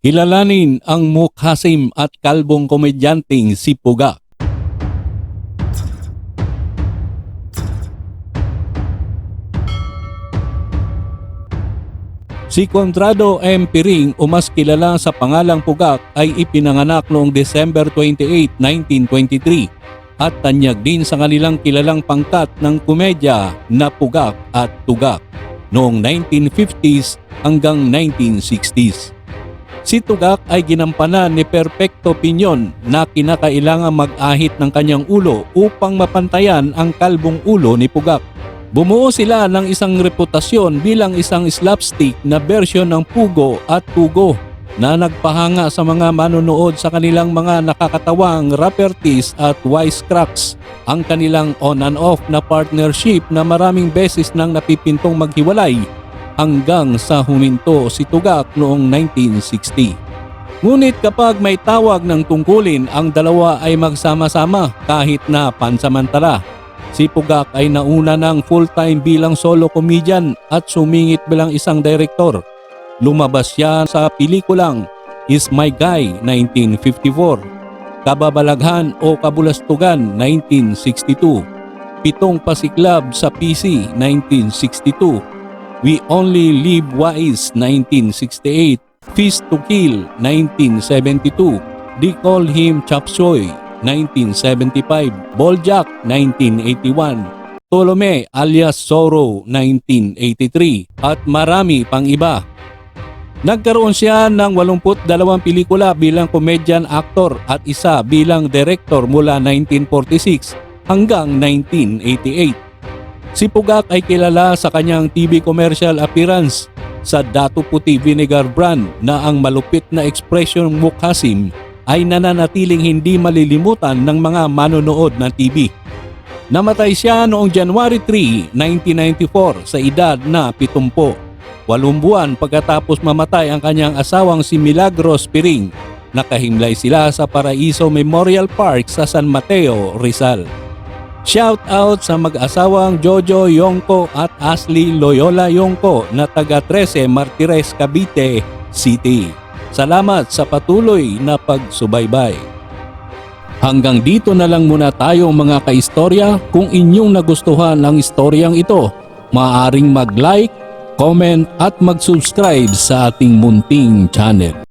Kilalanin ang mukhasim at kalbong komedyanteng si Puga. Si Contrado M. Piring o mas kilala sa pangalang Pugak ay ipinanganak noong December 28, 1923 at tanyag din sa kanilang kilalang pangkat ng komedya na Pugak at Tugak noong 1950s hanggang 1960s. Si Tugak ay ginampanan ni Perfecto Pinyon na kinakailangan mag-ahit ng kanyang ulo upang mapantayan ang kalbong ulo ni Pugak. Bumuo sila ng isang reputasyon bilang isang slapstick na bersyon ng Pugo at Tugo na nagpahanga sa mga manonood sa kanilang mga nakakatawang rapperties at wisecracks. Ang kanilang on and off na partnership na maraming beses nang napipintong maghiwalay hanggang sa huminto si Tugak noong 1960. Ngunit kapag may tawag ng tungkulin, ang dalawa ay magsama-sama kahit na pansamantala. Si Pugak ay nauna ng full-time bilang solo comedian at sumingit bilang isang direktor. Lumabas siya sa pelikulang Is My Guy 1954, Kababalaghan o Kabulastugan 1962, Pitong Pasiklab sa PC 1962, We Only Live Wise 1968, Feast to Kill 1972, They Call Him Chop Suey 1975, Boljak 1981, Tolome alias Zorro 1983 at marami pang iba. Nagkaroon siya ng 82 pelikula bilang comedian actor at isa bilang director mula 1946 hanggang 1988. Si Pugak ay kilala sa kanyang TV commercial appearance sa Dato Puti Vinegar brand na ang malupit na ekspresyon mukhasim ay nananatiling hindi malilimutan ng mga manonood ng TV. Namatay siya noong January 3, 1994 sa edad na 70. Walong buwan pagkatapos mamatay ang kanyang asawang si Milagros Piring. Nakahimlay sila sa Paraiso Memorial Park sa San Mateo, Rizal. Shout out sa mag-asawang Jojo Yongko at Ashley Loyola Yongko na taga 13 Martires, Cavite City. Salamat sa patuloy na pagsubaybay. Hanggang dito na lang muna tayo mga kaistorya. Kung inyong nagustuhan ang istoryang ito, maaaring mag-like, comment at mag-subscribe sa ating munting channel.